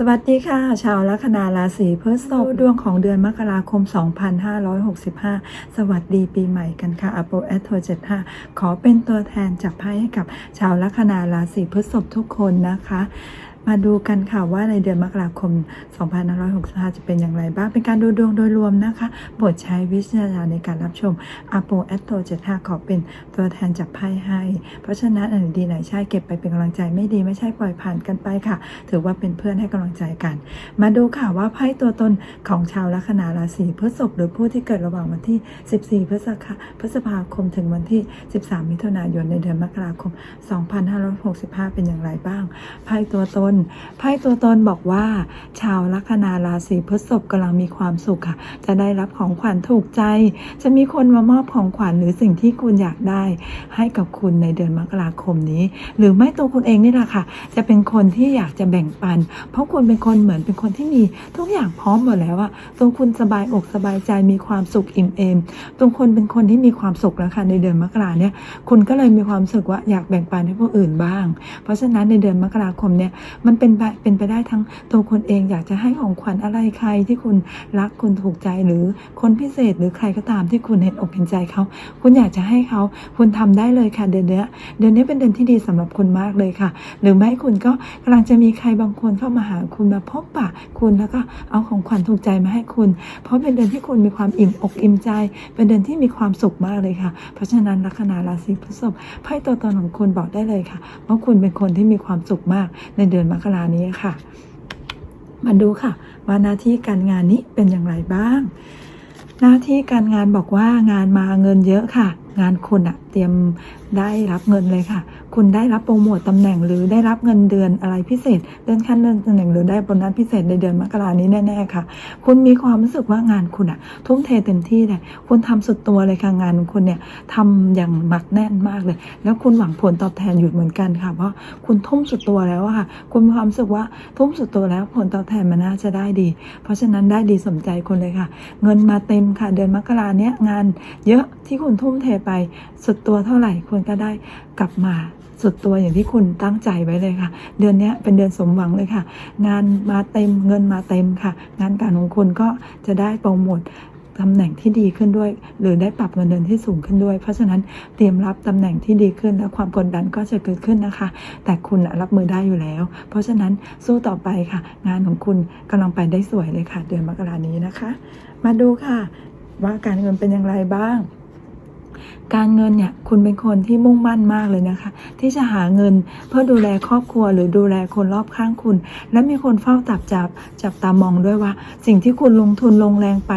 สวัสดีค่ะ ชาวลัคนาราศีพฤษภดวงของเดือนมกราคม 2565 สวัสดีปีใหม่กันค่ะอโปแอทโทเจขอเป็นตัวแทนจับไพ่ให้กับชาวลัคนาราศีพฤษภทุกคนนะคะ มาดูกันค่ะว่าในเดือนมกราคม 2565 จะเป็นอย่างไรบ้าง เป็นการดูดวงโดยรวมนะคะโปรดใช้วิจารณญาณในการรับชมอโปแอตโท75ขอเป็นตัวแทนจับไพ่ให้ เพราะฉะนั้นอันดีไหนใช่เก็บไปเป็นกำลังใจไม่ดีไม่ใช่ปล่อยผ่านกันไปค่ะ ถือว่าเป็นเพื่อนให้กำลังใจกัน มาดูค่ะว่าไพ่ตัวตนของชาวลัคนาราศีพฤษภหรือผู้ที่เกิดระหว่างวันที่ 14 พฤษภาพฤษภาคมถึงวันที่ 13 มิถุนายนในเดือนมกราคม 2565 เป็นอย่างไรบ้างไพ่ตัวตนไพ่ตัวตนบอกว่า ชาวลัคนาราศีพฤษภกำลังมีความสุขค่ะ จะได้รับของขวัญถูกใจ จะมีคนมามอบของขวัญหรือสิ่งที่คุณอยากได้ ให้กับคุณในเดือนมกราคมนี้ หรือไม่ตัวคุณเองนี่แหละค่ะ จะเป็นคนที่อยากจะแบ่งปัน เพราะคุณเป็นคนเหมือนเป็นคนที่มีทุกอย่างพร้อมหมดแล้วอะตัวคุณสบายอกสบายใจมีความสุขอิ่มเอมตัวคนเป็นคนที่มีความสุขแล้วค่ะในเดือนมกราเนี่ยคุณก็เลยมีความสึกว่าอยากแบ่งปันให้ผู้อื่นบ้าง เพราะฉะนั้นในเดือนมกราคมเนี่ยมันเป็นไปเป็นไปได้ทั้งตัวคนเองอยากจะให้ของขวัญอะไรใครที่คุณรักคุณถูกใจหรือคนพิเศษหรือใครก็ตามที่คุณเห็นอกเห็นใจเขาคุณอยากจะให้เขาคุณทำได้เลยค่ะเดือนเนี้ยเดือนนี้เป็นเดือนที่ดีสำหรับคุณมากเลยค่ะ หรือไม่คุณก็กำลังจะมีใครบางคนเข้ามาหาคุณมาพบปะคุณแล้วก็เอาของขวัญถูกใจมาให้คุณ เพราะเป็นเดือนที่คุณมีความอิ่มอกอิ่มใจ เป็นเดือนที่มีความสุขมากเลยค่ะ เพราะฉะนั้นลัคนาราศีพฤษภไพ่ตัวตนของคุณบอกได้เลยค่ะว่าคุณเป็นคนที่มีความสุขมากในเดือนมกรานี้ค่ะ มาดูค่ะ ว่าหน้าที่การงานนี้เป็นอย่างไรบ้าง หน้าที่การงานบอกว่างานมาเงินเยอะค่ะ งานคุณอะเตรียมได้รับเงินเลยค่ะคุณได้รับโปรโมตตำแหน่งหรือได้รับเงินเดือนอะไรพิเศษเลื่อนขั้นเลื่อนตำแหน่งหรือได้โบนัสพิเศษในเดือนมกรานี้แน่ๆค่ะ คุณมีความรู้สึกว่างานคุณอะทุ่มเทเต็มที่เลยคุณทำสุดตัวเลยค่ะงานคุณเนี่ยทำอย่างหมักแน่นมากเลย แล้วคุณหวังผลตอบแทนอยู่เหมือนกันค่ะเพราะคุณทุ่มสุดตัวแล้วค่ะ คุณมีความรู้สึกว่าทุ่มสุดตัวแล้วผลตอบแทนมันน่าจะได้ดี เพราะฉะนั้นได้ดีสมใจคุณเลยค่ะ เงินมาเต็มค่ะ เดือนมกราเนี้ยงานเยอะที่คุณทุ่มเทไปสุดตัวเท่าไหร่คุณก็ได้กลับมา สุดตัวอย่างที่คุณตั้งใจไว้เลยค่ะ เดือนนี้เป็นเดือนสมหวังเลยค่ะ งานมาเต็มเงินมาเต็มค่ะ งานการของคุณก็จะได้โปรโมทตำแหน่งที่ดีขึ้นด้วย หรือได้ปรับเงินเดือนที่สูงขึ้นด้วย เพราะฉะนั้นเตรียมรับตำแหน่งที่ดีขึ้นและความกดดันก็จะเกิดขึ้นนะคะ แต่คุณรับมือได้อยู่แล้ว เพราะฉะนั้นสู้ต่อไปค่ะ งานของคุณกำลังไปได้สวยเลยค่ะ เดือนมกรานี้นะคะ มาดูค่ะ ว่าการเงินเป็นอย่างไรบ้าง การเงินเนี่ยคุณเป็นคนที่มุ่งมั่นมากเลยนะคะ ที่จะหาเงินเพื่อดูแลครอบครัวหรือดูแลคนรอบข้างคุณ และมีคนเฝ้าตับจับจับตามองด้วยว่า สิ่งที่คุณลงทุนลงแรงไป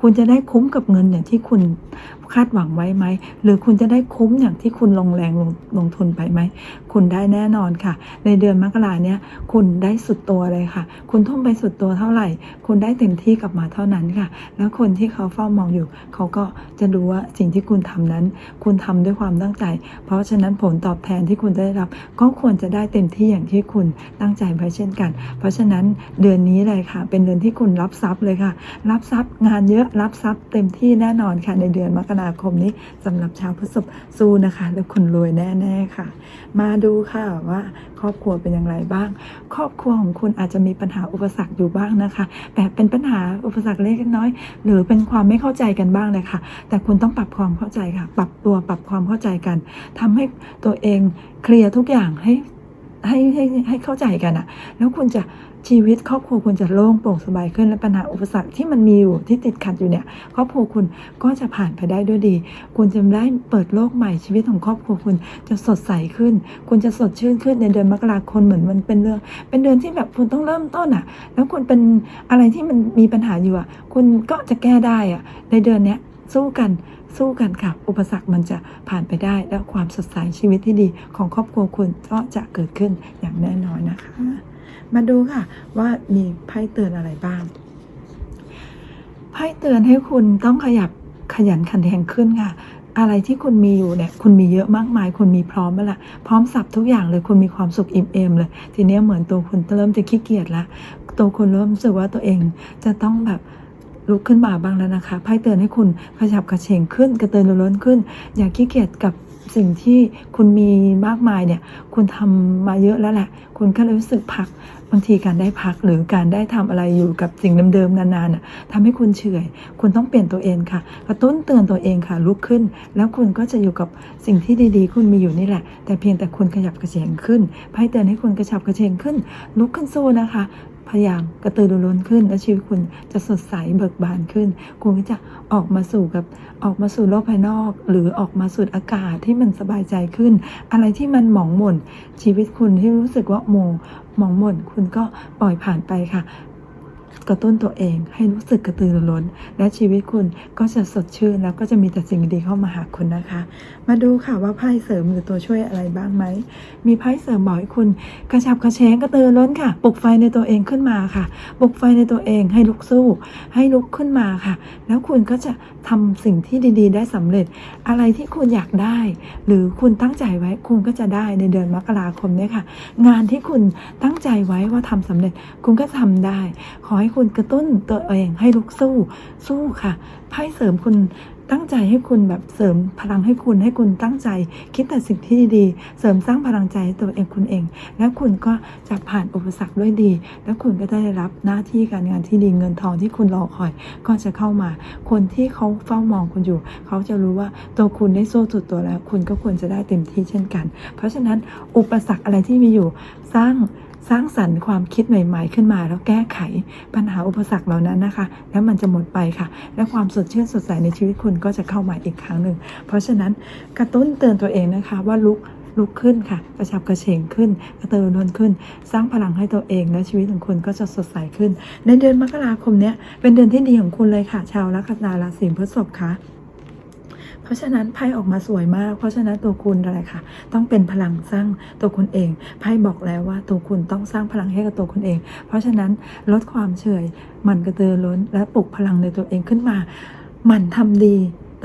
คุณจะได้คุ้มกับเงินอย่างที่คุณคาดหวังไว้ไหม หรือคุณจะได้คุ้มอย่างที่คุณลงแรงลงลงทุนไปไหม คุณได้แน่นอนค่ะ ในเดือนมกราเนี่ยคุณได้สุดตัวเลยค่ะ คุณทุ่มไปสุดตัวเท่าไหร่ คุณได้เต็มที่กลับมาเท่านั้นค่ะ แล้วคนที่เขาเฝ้ามองอยู่ เขาก็จะรู้ว่าสิ่งที่คุณทำนั้นคุณทำด้วยความตั้งใจ เพราะฉะนั้นผลตอบแทนที่คุณได้รับ ก็ควรจะได้เต็มที่อย่างที่คุณตั้งใจไว้เช่นกัน เพราะฉะนั้นเดือนนี้เลยค่ะ เป็นเดือนที่คุณรับทรัพย์เลยค่ะ รับทรัพย์งานเยอะรับทรัพย์เต็มที่แน่นอนค่ะในเดือนมกราคมนี้สำหรับชาวพฤษภสู้นะคะ แล้วคุณรวยแน่ๆค่ะ มาดูค่ะว่าครอบครัวเป็นอย่างไรบ้าง ครอบครัวของคุณอาจจะมีปัญหาอุปสรรคอยู่บ้างนะคะแต่เป็นปัญหาอุปสรรคเล็กน้อย หรือเป็นความไม่เข้าใจกันบ้างเลยค่ะ แต่คุณต้องปรับความเข้าใจค่ะปรับตัวปรับความเข้าใจกันทำให้ตัวเองเคลียร์ทุกอย่างให้ให้ให้ให้เข้าใจกันอะแล้วคุณจะชีวิตครอบครัวคุณจะโล่งโปร่งสบายขึ้นและปัญหาอุปสรรคที่มันมีอยู่ที่ติดขัดอยู่เนี่ย ครอบครัวคุณก็จะผ่านไปได้ด้วยดี คุณจะได้เปิดโลกใหม่ชีวิตของครอบครัวคุณจะสดใสขึ้น คุณจะสดชื่นขึ้นในเดือนมกราคมเหมือนมันเป็นเรื่อง เป็นเดือนที่แบบคุณต้องเริ่มต้นอะ แล้วคุณเป็นอะไรที่มันมีปัญหาอยู่อะ คุณก็จะแก้ได้อะในเดือนเนี้ยสู้กันสู้กันค่ะ อุปสรรคมันจะผ่านไปได้ แล้วความสดใสชีวิตที่ดีของครอบครัวคุณก็จะเกิดขึ้นอย่างแน่นอนนะคะ มาดูค่ะว่ามีไพ่เตือนอะไรบ้าง ไพ่เตือนให้คุณต้องขยับขยันขันแข็งขึ้นค่ะอะไรที่คุณมีอยู่เนี่ยคุณมีเยอะมากมาย คุณมีพร้อมแล้วล่ะพร้อมสับทุกอย่างเลยคุณมีความสุขอิ่มเอมเลย ทีเนี้ยเหมือนตัวคุณเริ่มจะขี้เกียจละตัวคุณเริ่มรู้สึกว่าตัวเองจะต้องแบบ ลุกขึ้นมาบ้างแล้วนะคะไพ่เตือนให้คุณขยับกระเฉงขึ้น กระเตือนรือร้นขึ้น อย่าขี้เกียจกับสิ่งที่คุณมีมากมายเนี่ย คุณทำมาเยอะแล้วแหละ คุณก็เลยรู้สึกพัก บางทีการได้พักหรือการได้ทำอะไรอยู่กับสิ่งเดิมๆนานๆน่ะทำให้คุณเฉื่อย คุณต้องเปลี่ยนตัวเองค่ะ กระตุ้นเตือนตัวเองค่ะ ลุกขึ้น แล้วคุณก็จะอยู่กับสิ่งที่ดีๆ คุณมีอยู่นี่แหละ แต่เพียงแต่คุณขยับกระเฉงขึ้นไพ่เตือนให้คุณกระฉับกระเฉงขึ้น ลุกขึ้นสู้นะคะ พยายามกระตือรือร้นขึ้น และชีวิตคุณจะสดใสเบิกบานขึ้น คุณก็จะออกมาสู่กับออกมาสู่โลกภายนอก หรือออกมาสู่อากาศที่มันสบายใจขึ้น อะไรที่มันหมองหม่นชีวิตคุณที่รู้สึกว่าโมหมองหม่นคุณก็ปล่อยผ่านไปค่ะ กระตุ้นตัวเองให้รู้สึกกระตือรือร้น และชีวิตคุณก็จะสดชื่นแล้วก็จะมีแต่สิ่งดีเข้ามาหาคุณนะคะ มาดูค่ะว่าไพ่เสริมหรือตัวช่วยอะไรบ้างไหม มีไพ่เสริมบอกให้คุณกระชับกระเฉงกระตือรือร้นค่ะปลุกไฟในตัวเองขึ้นมาค่ะปลุกไฟในตัวเองให้ลุกสู้ ให้ลุกขึ้นมาค่ะ แล้วคุณก็จะทำสิ่งที่ดี ๆ ได้สำเร็จ อะไรที่คุณอยากได้ หรือคุณตั้งใจไว้คุณก็จะได้ในเดือนมกราคมเนี้ค่ะ งานที่คุณตั้งใจไว้ว่าทำสำเร็จคุณก็ทำได้ ขอใให้คุณกระตุ้นตัวเองให้ลุกสู้ สู้ค่ะไพ่เสริมคุณตั้งใจให้คุณแบบเสริมพลังให้คุณให้คุณตั้งใจ คิดแต่สิ่งที่ดีๆเสริมสร้างพลังใจให้ตัวเองคุณเอง แล้วคุณก็จะผ่านอุปสรรคด้วยดี แล้วคุณก็ได้รับหน้าที่การงานที่ดีเงินทองที่คุณรอคอย ก็จะเข้ามา คนที่เขาเฝ้ามองคุณอยู่ เขาจะรู้ว่าตัวคุณได้สู้สุดตัวแล้ว คุณก็ควรจะได้เต็มที่เช่นกัน เพราะฉะนั้นอุปสรรคอะไรที่มีอยู่สร้าง สร้างสรรค์ความคิดใหม่ ๆ ขึ้นมา แล้วแก้ไขปัญหาอุปสรรคเหล่านั้นนะคะ แล้วมันจะหมดไปค่ะ และความสดชื่นสดใสในชีวิตคุณก็จะเข้ามาอีกครั้งหนึ่ง เพราะฉะนั้นกระตุ้นเตือนตัวเองนะคะว่าลุกลุกขึ้นค่ะ กระชับกระเฉงขึ้น กระตือรือร้นขึ้น สร้างพลังให้ตัวเองและชีวิตของคุณก็จะสดใสขึ้น ในเดือนมกราคมเนี้ยเป็นเดือนที่ดีของคุณเลยค่ะ ชาวลัคนาราศีพฤษภค่ะ เพราะฉะนั้นไพ่ออกมาสวยมาก เพราะฉะนั้นตัวคุณอะไรค่ะต้องเป็นพลังสร้างตัวคุณเองไพ่บอกแล้วว่าตัวคุณต้องสร้างพลังให้กับตัวคุณเอง เพราะฉะนั้นลดความเฉยหมั่นกระตือร้นและปลุกพลังในตัวเองขึ้นมาหมั่นทำดี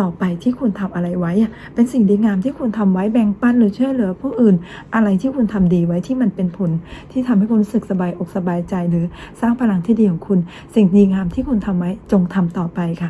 ต่อไปที่คุณทำอะไรไว้ เป็นสิ่งดีงามที่คุณทำไว้แบ่งปันหรือช่วยเหลือผู้อื่น อะไรที่คุณทำดีไว้ที่มันเป็นผล ที่ทำให้คุณรู้สึกสบายอกสบายใจหรือสร้างพลังที่ดีของคุณ สิ่งดีงามที่คุณทำไว้จงทำต่อไปค่ะ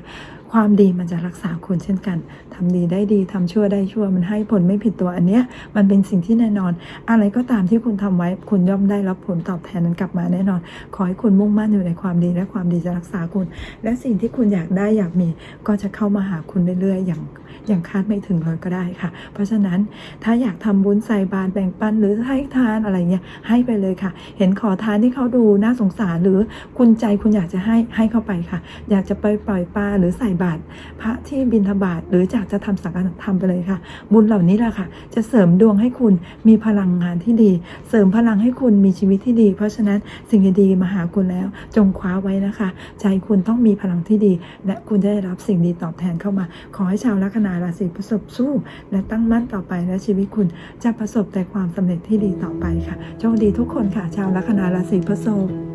ความดีมันจะรักษาคุณเช่นกันทำดีได้ดีทำชั่วได้ชั่ว มันให้ผลไม่ผิดตัวอันเนี้ย มันเป็นสิ่งที่แน่นอน อะไรก็ตามที่คุณทำไว้ คุณย่อมได้รับผลตอบแทนนั้นกลับมาแน่นอน ขอให้คุณมุ่งมั่นอยู่ในความดีและความดีจะรักษาคุณ และสิ่งที่คุณอยากได้อยากมี ก็จะเข้ามาหาคุณเรื่อยๆ อย่างอย่างคาดไม่ถึงเลยก็ได้ค่ะ เพราะฉะนั้นถ้าอยากทำบุญใส่บาตรแบ่งปันหรือให้ทานอะไรเงี้ยให้ไปเลยค่ะ เห็นขอทานที่เขาดูน่าสงสารหรือคุณใจคุณอยากจะให้ให้เข้าไปค่ะ อยากจะไปปล่อยปลาหรือใส่บาตรพระที่บิณฑบาตหรืออยากจะทำสังฆทำไปเลยค่ะ บุญเหล่านี้แหละค่ะ จะเสริมดวงให้คุณมีพลังงานที่ดี เสริมพลังให้คุณมีชีวิตที่ดี เพราะฉะนั้นสิ่งดีๆมาหาคุณแล้ว จงคว้าไว้นะคะ ใจคุณต้องมีพลังที่ดี และคุณจะได้รับสิ่งดีตอบแทนเข้ามา ขอให้ชาวลัคนาราศีประสบสู้ และตั้งมั่นต่อไปและชีวิตคุณจะประสบแต่ความสำเร็จที่ดีต่อไปค่ะโชคดีทุกคนค่ะ ชาวลัคนาราศีพฤษภ